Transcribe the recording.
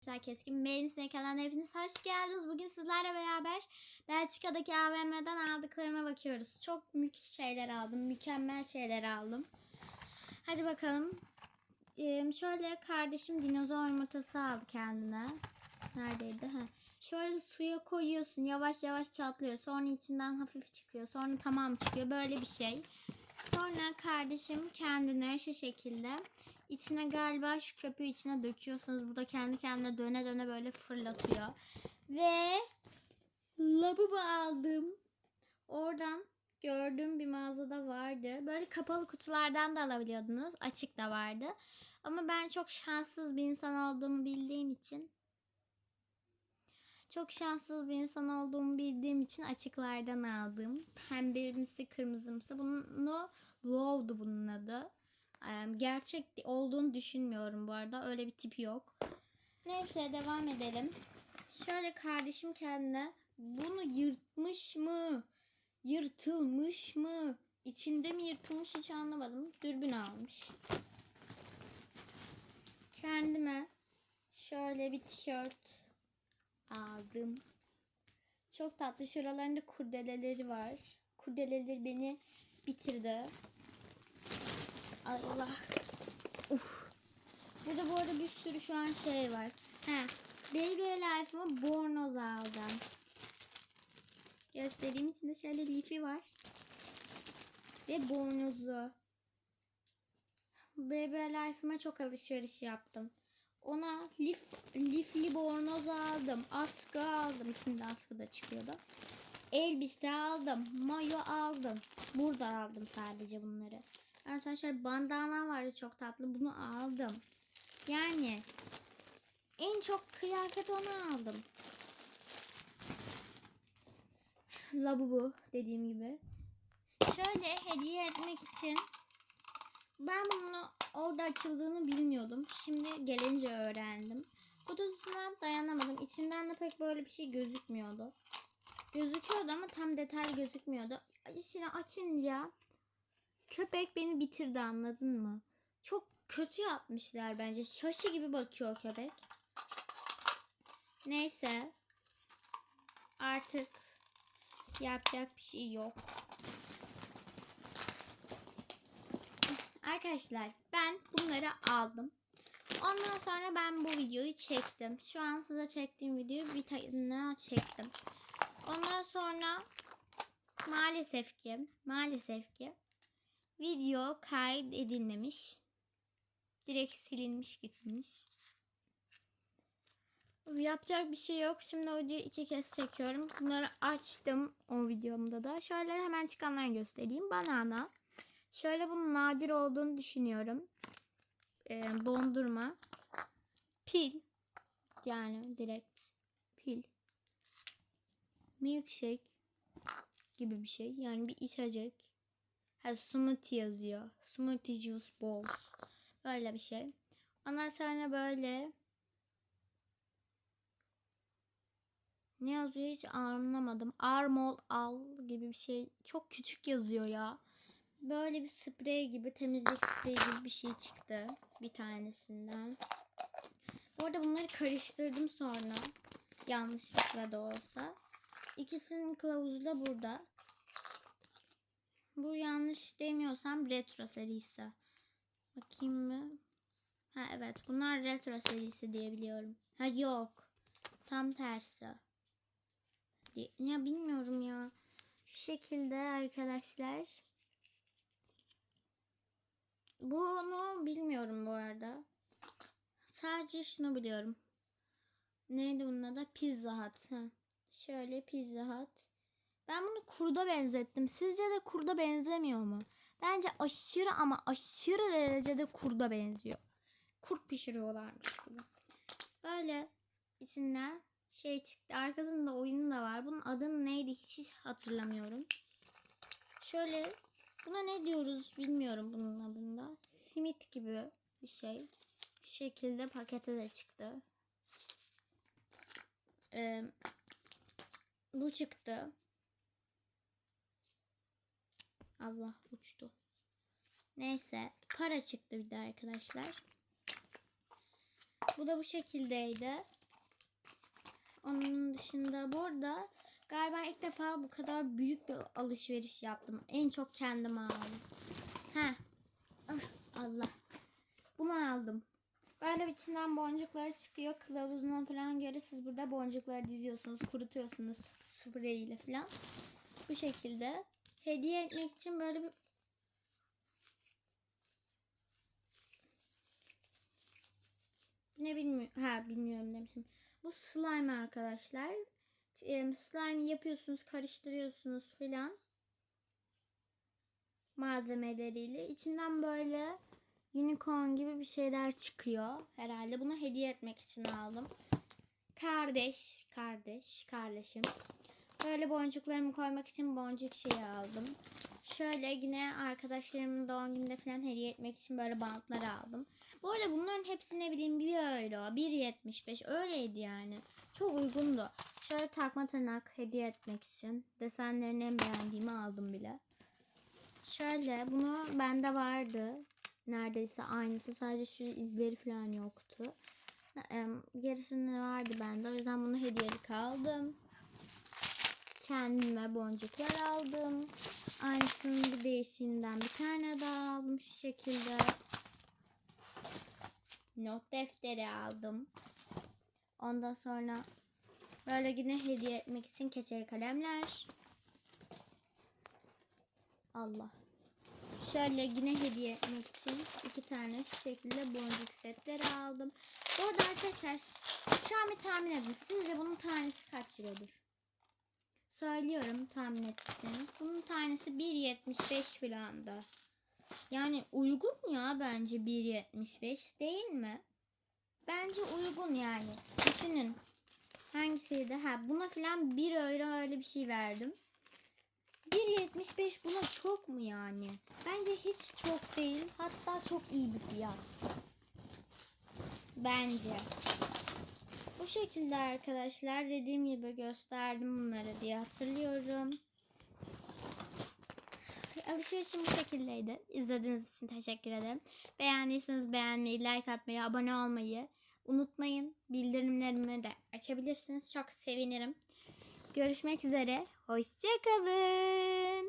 Güzel keskin beğenisine kalan hepiniz hoş geldiniz. Bugün sizlerle beraber Belçika'daki AVM'den aldıklarıma bakıyoruz. Çok mük şeyler aldım. Mükemmel şeyler aldım. Hadi bakalım. Ee, şöyle kardeşim dinozor yumurtası aldı kendine. Neredeydi? Ha. Şöyle suya koyuyorsun. Yavaş yavaş çatlıyor. Sonra içinden hafif çıkıyor. Sonra tamam çıkıyor. Böyle bir şey. Sonra kardeşim kendine şu şekilde içine galiba şu köpüğü içine döküyorsunuz. Bu da kendi kendine döne döne böyle fırlatıyor. Ve lavabo aldım. Oradan gördüğüm bir mağazada vardı. Böyle kapalı kutulardan da alabiliyordunuz. Açık da vardı. Ama ben çok şanssız bir insan olduğumu bildiğim için çok şanssız bir insan olduğumu bildiğim için açıklardan aldım. Pembemsi kırmızımsı. Bunu Love'du bunun adı. Gerçek olduğunu düşünmüyorum bu arada. Öyle bir tipi yok. Neyse devam edelim. Şöyle kardeşim kendine bunu yırtmış mı? Yırtılmış mı? İçinde mi yırtılmış hiç anlamadım. Dürbün almış. Kendime şöyle bir tişört aldım. Çok tatlı. Şuralarında kurdeleleri var. Kurdeleleri beni bitirdi. Allah. Uf. Burada bu arada bir sürü şu an şey var. He. Baby Life'ıma bornoz aldım. Göstereyim içinde şöyle lifi var. Ve bornozu. Baby Life'ıma çok alışveriş yaptım. Ona lif, lifli bornoz aldım. Askı aldım. Şimdi askı da çıkıyordu. Elbise aldım. Mayo aldım. Burada aldım sadece bunları. Şöyle bandana vardı çok tatlı. Bunu aldım. Yani en çok kıyafet onu aldım. Labubu dediğim gibi. Şöyle hediye etmek için ben bunu orada açıldığını bilmiyordum. Şimdi gelince öğrendim. Kutusuna dayanamadım. İçinden de pek böyle bir şey gözükmüyordu. Gözüküyordu ama tam detay gözükmüyordu. İçini açınca köpek beni bitirdi anladın mı? Çok kötü yapmışlar bence. Şaşı gibi bakıyor köpek. Neyse. Artık yapacak bir şey yok. Arkadaşlar ben bunları aldım. Ondan sonra ben bu videoyu çektim. Şu an size çektiğim videoyu bir tane çektim. Ondan sonra maalesef ki maalesef ki video kaydedilmemiş. Direkt silinmiş gitmiş. Yapacak bir şey yok. Şimdi o videoyu iki kez çekiyorum. Bunları açtım o videomda da. Şöyle hemen çıkanları göstereyim. Banana. Şöyle bunun nadir olduğunu düşünüyorum. Ee, dondurma. Pil. Yani direkt pil. Milkshake gibi bir şey. Yani bir içecek. Ha, smoothie yazıyor. Smoothie juice balls. Böyle bir şey. Ondan sonra böyle ne yazıyor hiç anlamadım. Armol al gibi bir şey. Çok küçük yazıyor ya. Böyle bir sprey gibi temizlik spreyi gibi bir şey çıktı. Bir tanesinden. Bu arada bunları karıştırdım sonra. Yanlışlıkla da olsa. İkisinin kılavuzu da burada. Bu yanlış demiyorsam retro serisi. Bakayım mı? Ha evet bunlar retro serisi diye biliyorum. Ha yok. Tam tersi. Ya bilmiyorum ya. Şu şekilde arkadaşlar. Bunu bilmiyorum bu arada. Sadece şunu biliyorum. Neydi bunun adı? Pizza Hut. Ha. Şöyle Pizza Hut. Ben bunu kurda benzettim. Sizce de kurda benzemiyor mu? Bence aşırı ama aşırı derecede kurda benziyor. Kurt pişiriyorlarmış burada. Böyle içinden şey çıktı. Arkasında oyunu da var. Bunun adını neydi hiç hatırlamıyorum. Şöyle buna ne diyoruz bilmiyorum bunun adında. Simit gibi bir şey. Bir şekilde pakete de çıktı. Ee, bu çıktı. Allah uçtu. Neyse para çıktı bir de arkadaşlar. Bu da bu şekildeydi. Onun dışında burada galiba ilk defa bu kadar büyük bir alışveriş yaptım. En çok kendime aldım. Heh. Ah, Allah. Bunu aldım. Böyle içinden boncukları çıkıyor. Kılavuzuna falan göre siz burada boncukları diziyorsunuz, kurutuyorsunuz sprey ile falan. Bu şekilde. Hediye etmek için böyle bir ne bilmiyorum. Ha bilmiyorum demişim. Bu slime arkadaşlar. Slime yapıyorsunuz, karıştırıyorsunuz filan. Malzemeleriyle. İçinden böyle unicorn gibi bir şeyler çıkıyor. Herhalde bunu hediye etmek için aldım. Kardeş, kardeş, kardeşim. Böyle boncuklarımı koymak için boncuk şeyi aldım. Şöyle yine arkadaşlarımın doğum gününde falan hediye etmek için böyle bantlar aldım. Bu arada bunların hepsi ne bileyim 1 euro, 1.75 öyleydi yani. Çok uygundu. Şöyle takma tırnak hediye etmek için. Desenlerini en beğendiğimi aldım bile. Şöyle bunu bende vardı. Neredeyse aynısı sadece şu izleri falan yoktu. Em, Gerisinde vardı bende. O yüzden bunu hediyelik aldım. Kendime boncuklar aldım. Aynısının bir değişiğinden bir tane daha aldım şu şekilde. Not defteri aldım. Ondan sonra böyle yine hediye etmek için keçeli kalemler. Allah. Şöyle yine hediye etmek için iki tane şu şekilde boncuk setleri aldım. Bu arada arkadaşlar şu an bir tahmin edin. Sizce bunun tanesi kaç liradır? Söylüyorum tahmin ettiyseniz. Bunun tanesi 1.75 falan da. Yani uygun ya bence 1.75 değil mi? Bence uygun yani. Düşünün. Hangisiydi? Ha buna falan 1 euro öyle bir şey verdim. 1.75 buna çok mu yani? Bence hiç çok değil. Hatta çok iyi bir fiyat. Bence. Bu şekilde arkadaşlar dediğim gibi gösterdim bunları diye hatırlıyorum. Alışverişim bu şekildeydi. İzlediğiniz için teşekkür ederim. Beğendiyseniz beğenmeyi, like atmayı, abone olmayı unutmayın. Bildirimlerimi de açabilirsiniz. Çok sevinirim. Görüşmek üzere. Hoşçakalın.